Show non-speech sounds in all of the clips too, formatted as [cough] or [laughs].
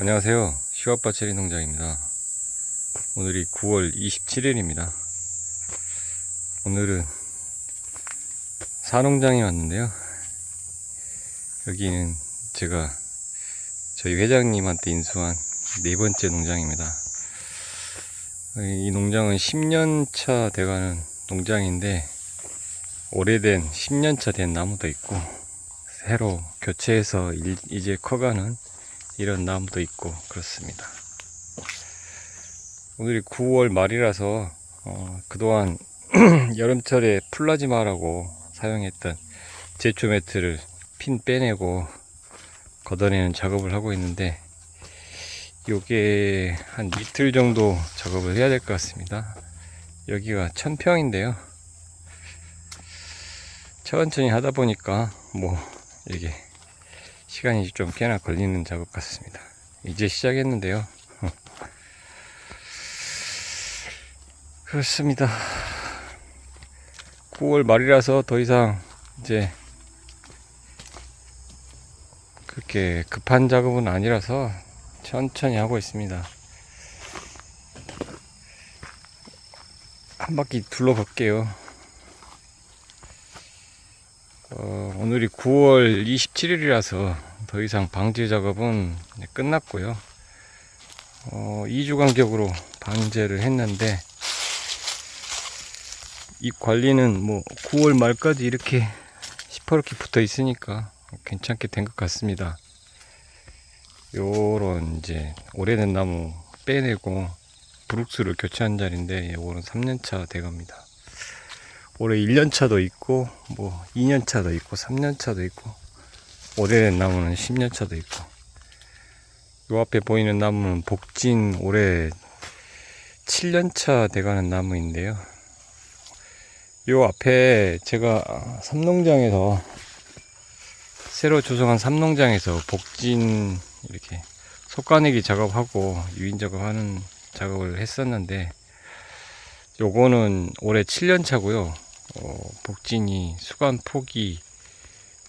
안녕하세요. 시와빠 체리 농장입니다. 오늘이 9월 27일입니다. 오늘은 사농장에 왔는데요. 여기는 제가 저희 회장님한테 인수한 네 번째 농장입니다. 이 농장은 10년차 돼가는 농장인데 오래된 10년차 된 나무도 있고 새로 교체해서 일- 이제 커가는 이런 나무도 있고 그렇습니다. 오늘이 9월 말이라서 어, 그동안 [clears throat] 여름철에 플라즈마라고 사용했던 제초 매트를 핀 빼내고 걷어내는 작업을 하고 있는데 요게 한 이틀 정도 작업을 해야 될 것 같습니다. 여기가 천평인데요. 천천히 하다 보니까 뭐 이게 시간이 좀 꽤나 걸리는 작업 같습니다. 이제 시작했는데요. 그렇습니다. 9월 말이라서 더 이상 이제 그렇게 급한 작업은 아니라서 천천히 하고 있습니다. 한 바퀴 둘러볼게요. 어, 오늘이 9월 27일이라서 더 이상 방제 작업은 끝났고요. 어, 2주 간격으로 방제를 했는데 이 관리는 뭐 9월 말까지 이렇게 시퍼렇게 붙어 있으니까 괜찮게 된 것 같습니다. 요런 이제 오래된 나무 빼내고 브룩스를 교체한 자리인데 요거는 3년차 돼갑니다. 올해 1년차도 있고 뭐 2년차도 있고 3년차도 있고 오래된 나무는 10년 차도 있고 요 앞에 보이는 나무는 복진 올해 7년 차 돼가는 나무인데요. 요 앞에 제가 삼농장에서 새로 조성한 삼농장에서 복진 이렇게 속가내기 작업하고 유인 작업하는 작업을 했었는데 요거는 올해 7년 차고요. 어, 복진이 수간 폭이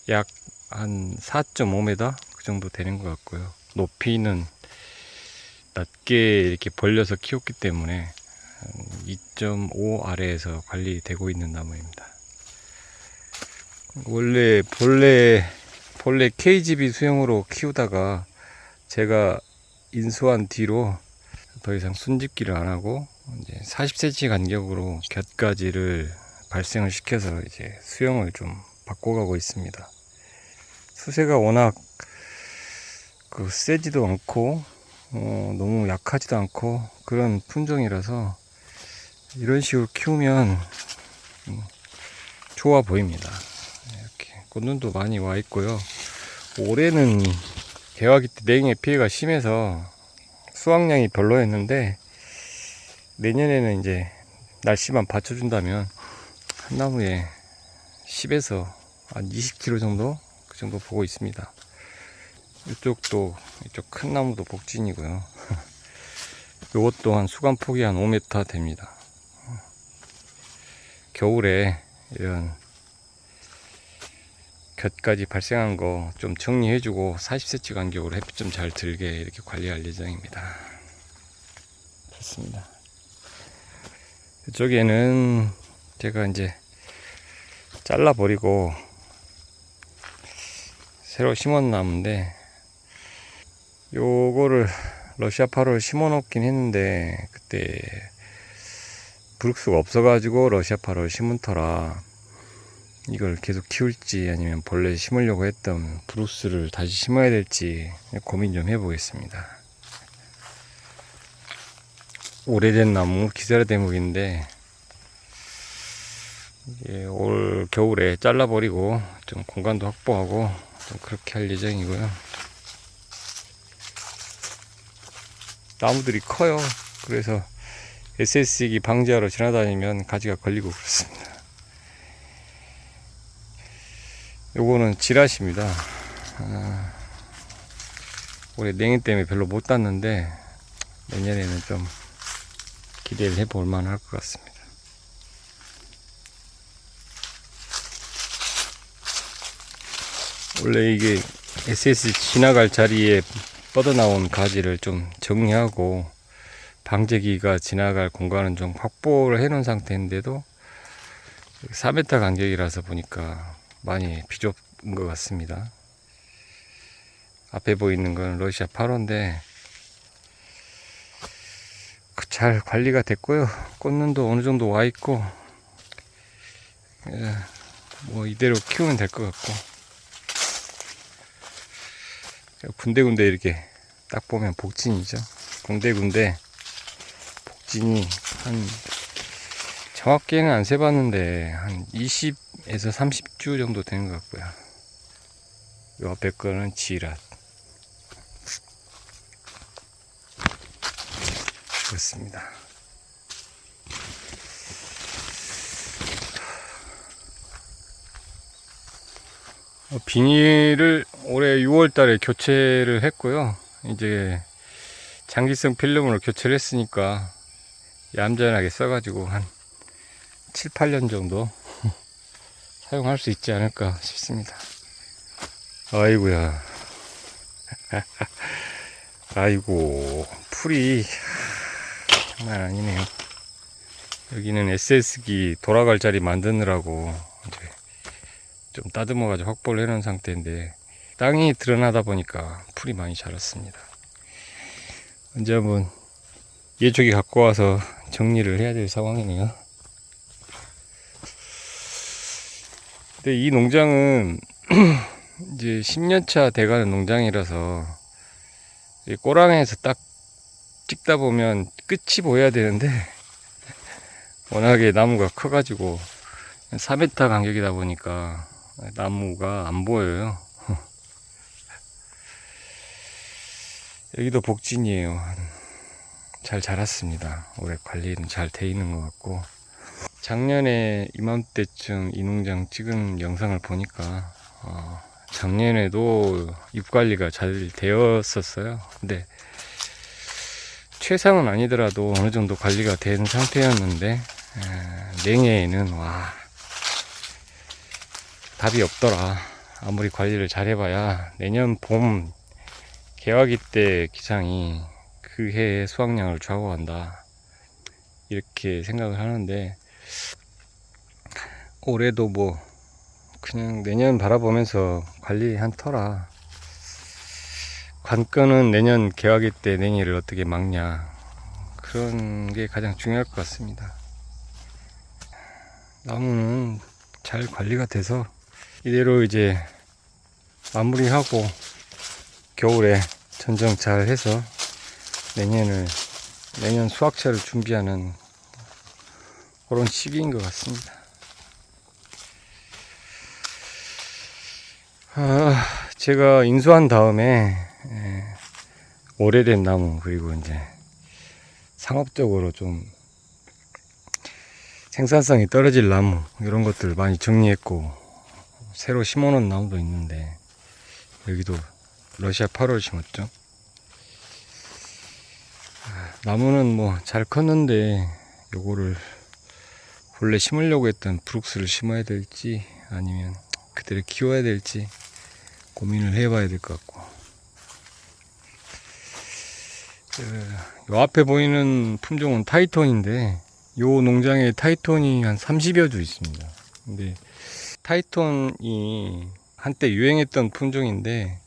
약 한 4.5m 그 정도 되는 것 같고요. 높이는 낮게 이렇게 벌려서 키웠기 때문에 2.5 아래에서 관리되고 있는 나무입니다. 원래 본래 본래 KGB 수용으로 키우다가 제가 인수한 뒤로 더 이상 순집기를 안 하고 이제 40cm 간격으로 곁가지를 발생을 시켜서 이제 수영을 좀 바꿔가고 있습니다. 수세가 워낙 그 세지도 않고 어, 너무 약하지도 않고 그런 품종이라서 이런 식으로 키우면 음, 좋아 보입니다. 이렇게 꽃눈도 많이 와 있고요. 올해는 개화기 때 냉해 피해가 심해서 수확량이 별로였는데 내년에는 이제 날씨만 받쳐준다면 한 나무에 10에서 한 20kg 정도 그 정도 보고 있습니다. 이쪽도 이쪽 큰 나무도 복진이고요. [laughs] 이것 또한 수간 폭이 한 5m 됩니다. 겨울에 이런 곁까지 발생한 거 좀 정리해주고 40cm 간격으로 햇빛 좀 잘 들게 이렇게 관리할 예정입니다. 좋습니다. 이쪽에는 제가 이제 잘라버리고 새로 심은 나무인데 요거를 러시아 파를 심어 놓긴 했는데 그때 브룩스가 없어가지고 러시아 파를 심은 터라 이걸 계속 키울지 아니면 본래 심으려고 했던 브루스를 다시 심어야 될지 고민 좀 해보겠습니다. 오래된 나무 기세라 대목인데 이게 올 겨울에 잘라버리고 좀 공간도 확보하고 좀 그렇게 할 예정이고요. 나무들이 커요. 그래서 SS기 방지하러 지나다니면 가지가 걸리고 그렇습니다. 요거는 지라시입니다. 아, 올해 냉해 때문에 별로 못 땄는데 내년에는 좀 기대를 해볼 만할 것 같습니다. 원래 이게 SS 지나갈 자리에 뻗어나온 가지를 좀 정리하고 방제기가 지나갈 공간은 좀 확보를 해 놓은 상태인데도 4m 간격이라서 보니까 많이 비좁은 것 같습니다. 앞에 보이는 건 러시아 8호인데 잘 관리가 됐고요. 꽃눈도 어느 정도 와 있고 예, 뭐 이대로 키우면 될 것 같고 군데군데 이렇게 딱 보면 복진이죠. 군데군데 복진이 한 정확히는 안 세봤는데 한 20에서 30주 정도 되는 것 같고요. 요 앞에 거는 지랏. 그렇습니다. 비닐을 올해 6월 달에 교체를 했고요. 이제 장기성 필름으로 교체를 했으니까 얌전하게 써가지고 한 7, 8년 정도 [laughs] 사용할 수 있지 않을까 싶습니다. 아이고야. [laughs] 아이고, 풀이 장난 아니네요. 여기는 SS기 돌아갈 자리 만드느라고 이제 좀 따듬어 가지고 확보를 해놓은 상태인데 땅이 드러나다 보니까 풀이 많이 자랐습니다. 언제 한번 예초기 갖고 와서 정리를 해야 될 상황이네요. 근데 이 농장은 [clears throat] 이제 10년차 돼가는 농장이라서 이 꼬랑에서 딱 찍다 보면 끝이 보여야 되는데 [laughs] 워낙에 나무가 커가지고 4m 간격이다 보니까 나무가 안 보여요. [laughs] 여기도 복진이에요. 잘 자랐습니다. 올해 관리는 잘 돼 있는 것 같고 작년에 이맘때쯤 이 농장 찍은 영상을 보니까 어, 작년에도 잎 관리가 잘 되었었어요. 근데 최상은 아니더라도 어느 정도 관리가 된 상태였는데 에, 냉해에는 와 답이 없더라. 아무리 관리를 잘 해봐야 내년 봄 개화기 때 기상이 그 해의 수확량을 좌우한다. 이렇게 생각을 하는데 올해도 뭐 그냥 내년 바라보면서 관리 한 터라 관건은 내년 개화기 때 냉해를 어떻게 막냐 그런 게 가장 중요할 것 같습니다. 나무는 잘 관리가 돼서 이대로 이제 마무리하고 겨울에 전정 잘 해서 내년을 내년 수확차를 준비하는 그런 시기인 것 같습니다. 아, 제가 인수한 다음에 예, 오래된 나무 그리고 이제 상업적으로 좀 생산성이 떨어질 나무 이런 것들 많이 정리했고 새로 심어놓은 나무도 있는데 여기도 러시아 8월 심었죠. 아, 나무는 뭐 잘 컸는데 요거를 본래 심으려고 했던 브룩스를 심어야 될지 아니면 그대로 키워야 될지 고민을 해봐야 될 것 같고 그, 요 앞에 보이는 품종은 타이톤인데 요 농장에 타이톤이 한 30여 주 있습니다 근데 타이톤이 한때 유행했던 품종인데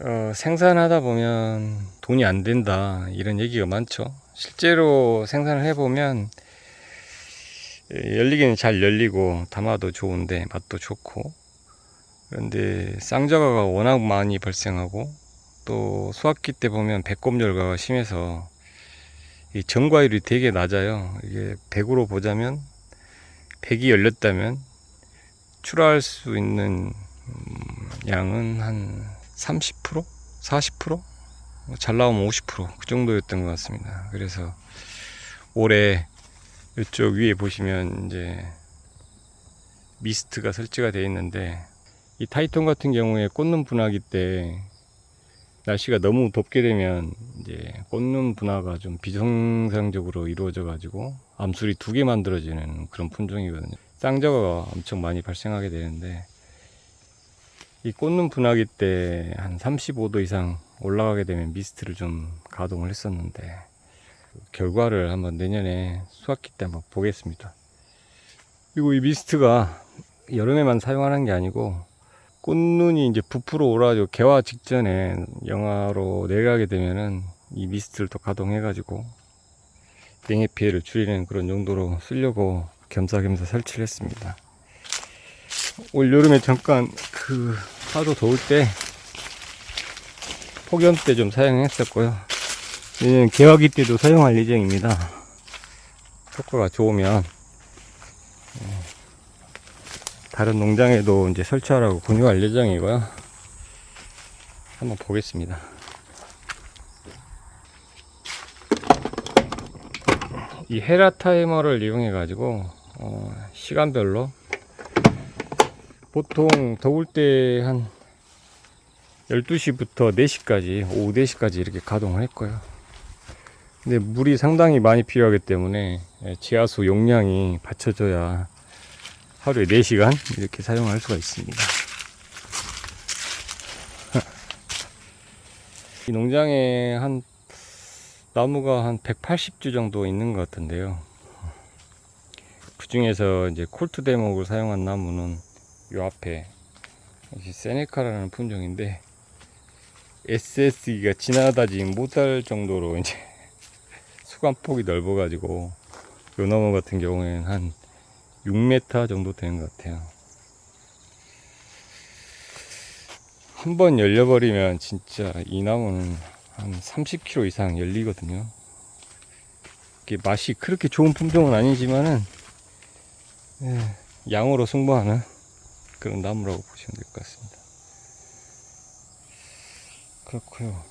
어, 생산하다 보면 돈이 안 된다 이런 얘기가 많죠 실제로 생산을 해보면 예, 열리기는 잘 열리고 담아도 좋은데 맛도 좋고 그런데 쌍저가가 워낙 많이 발생하고 또 수확기 때 보면 배꼽 열과가 심해서 이 전과율이 되게 낮아요. 이게 100으로 보자면 100이 열렸다면 출하할 수 있는 음, 양은 한 30%? 40%? 잘 나오면 50%그 정도였던 것 같습니다. 그래서 올해 이쪽 위에 보시면 이제 미스트가 설치가 되어 있는데 이 타이톤 같은 경우에 꽂는 분화기 때 날씨가 너무 덥게 되면 이제 꽂는 분화가 좀 비정상적으로 이루어져 가지고 암술이 두 개 만들어지는 그런 품종이거든요. 쌍저가가 엄청 많이 발생하게 되는데 이 꽂는 분화기 때 한 35도 이상 올라가게 되면 미스트를 좀 가동을 했었는데 결과를 한번 내년에 수학기 때 한번 보겠습니다. 그리고 이 미스트가 여름에만 사용하는 게 아니고 꽃눈이 이제 부풀어 오라지고 개화 직전에 영하로 내려가게 되면은 이 미스트를 또 가동해가지고 냉해 피해를 줄이는 그런 용도로 쓰려고 겸사겸사 설치를 했습니다. 올 여름에 잠깐 그 하도 더울 때 폭염 때 좀 사용했었고요. 내년 개화기 때도 사용할 예정입니다. 효과가 좋으면 예, 다른 농장에도 이제 설치하라고 권유할 예정이고요. 한번 보겠습니다. 이 헤라 타이머를 이용해 가지고 어, 시간별로 보통 더울 때 한 12시부터 4시까지 오후 4시까지 이렇게 가동을 했고요. 근데 물이 상당히 많이 필요하기 때문에 예, 지하수 용량이 받쳐져야 하루에 4시간 이렇게 사용할 수가 있습니다. [laughs] 이 농장에 한 나무가 한 180주 정도 있는 것 같은데요. 그 중에서 이제 콜트 대목을 사용한 나무는 요 앞에 이 세네카라는 품종인데 SS기가 지나다지 못할 정도로 이제 [laughs] 수간폭이 넓어가지고 요 나무 같은 경우에는 한 6m 정도 되는 것 같아요. 한 번 열려버리면 진짜 이 나무는 한 30kg 이상 열리거든요. 이게 맛이 그렇게 좋은 품종은 아니지만은 예, 양으로 승부하는 그런 나무라고 보시면 될 것 같습니다. 그렇고요.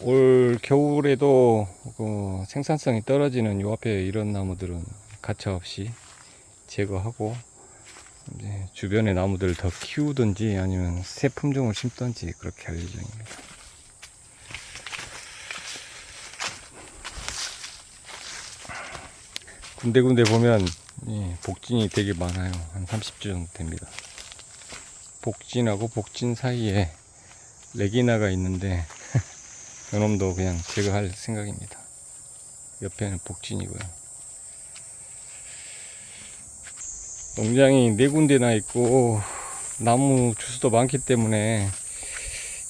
올 겨울에도 그 생산성이 떨어지는 요 앞에 이런 나무들은 가차 없이 제거하고 주변의 나무들을 더 키우든지 아니면 새 품종을 심든지 그렇게 할 예정입니다. 군데군데 보면 이 복진이 되게 많아요. 한 30주 정도 됩니다. 복진하고 복진 사이에 레기나가 있는데 [laughs] 요놈도 그냥 제거할 생각입니다. 옆에는 복진이고요. 농장이 네 군데나 있고 나무 주수도 많기 때문에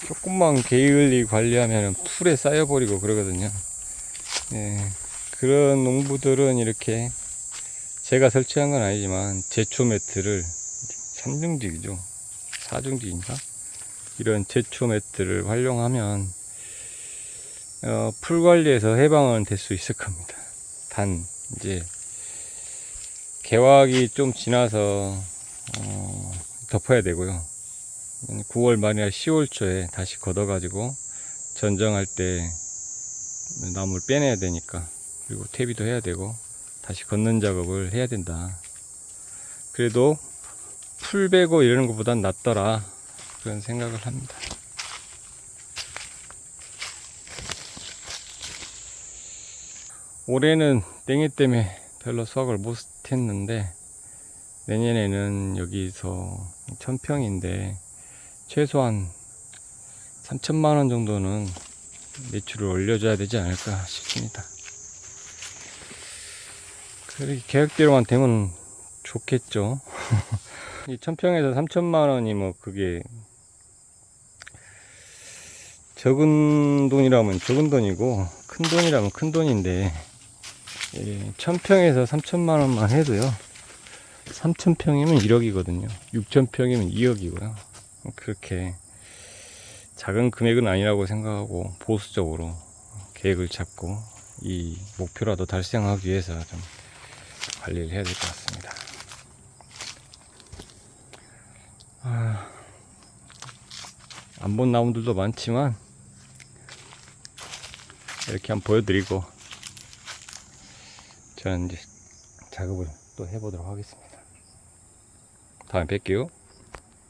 조금만 게을리 관리하면 풀에 쌓여버리고 그러거든요. 네, 그런 농부들은 이렇게 제가 설치한 건 아니지만 제초 매트를 3중직이죠. 4중직인가? 이런 제초 매트를 활용하면 어, 풀 관리에서 해방은 될 수 있을 겁니다. 단 이제 개화기 좀 지나서 어, 덮어야 되고요. 9월 말이나 10월 초에 다시 걷어 가지고 전정할 때 나무를 빼내야 되니까 그리고 퇴비도 해야 되고 다시 걷는 작업을 해야 된다. 그래도 풀 베고 이러는 것보단 낫더라 그런 생각을 합니다. 올해는 땡이 때문에 별로 수확을 못 했는데 내년에는 여기서 천평인데 최소한 3천만 원 정도는 매출을 올려줘야 되지 않을까 싶습니다. 그렇게 계획대로만 되면 좋겠죠. [laughs] 이 천평에서 3천만 원이 뭐 그게 적은 돈이라면 적은 돈이고 큰 돈이라면 큰 돈인데 예, 천평에서 3천만 원만 해도요. 3천평이면 1억이거든요. 6천평이면 2억이고요. 그렇게 작은 금액은 아니라고 생각하고 보수적으로 계획을 잡고 이 목표라도 달성하기 위해서 좀 관리를 해야 될 것 같습니다. 아, 안 본 나무들도 많지만 이렇게 한번 보여드리고 저는 이제 작업을 또 해보도록 하겠습니다. 다음에 뵐게요.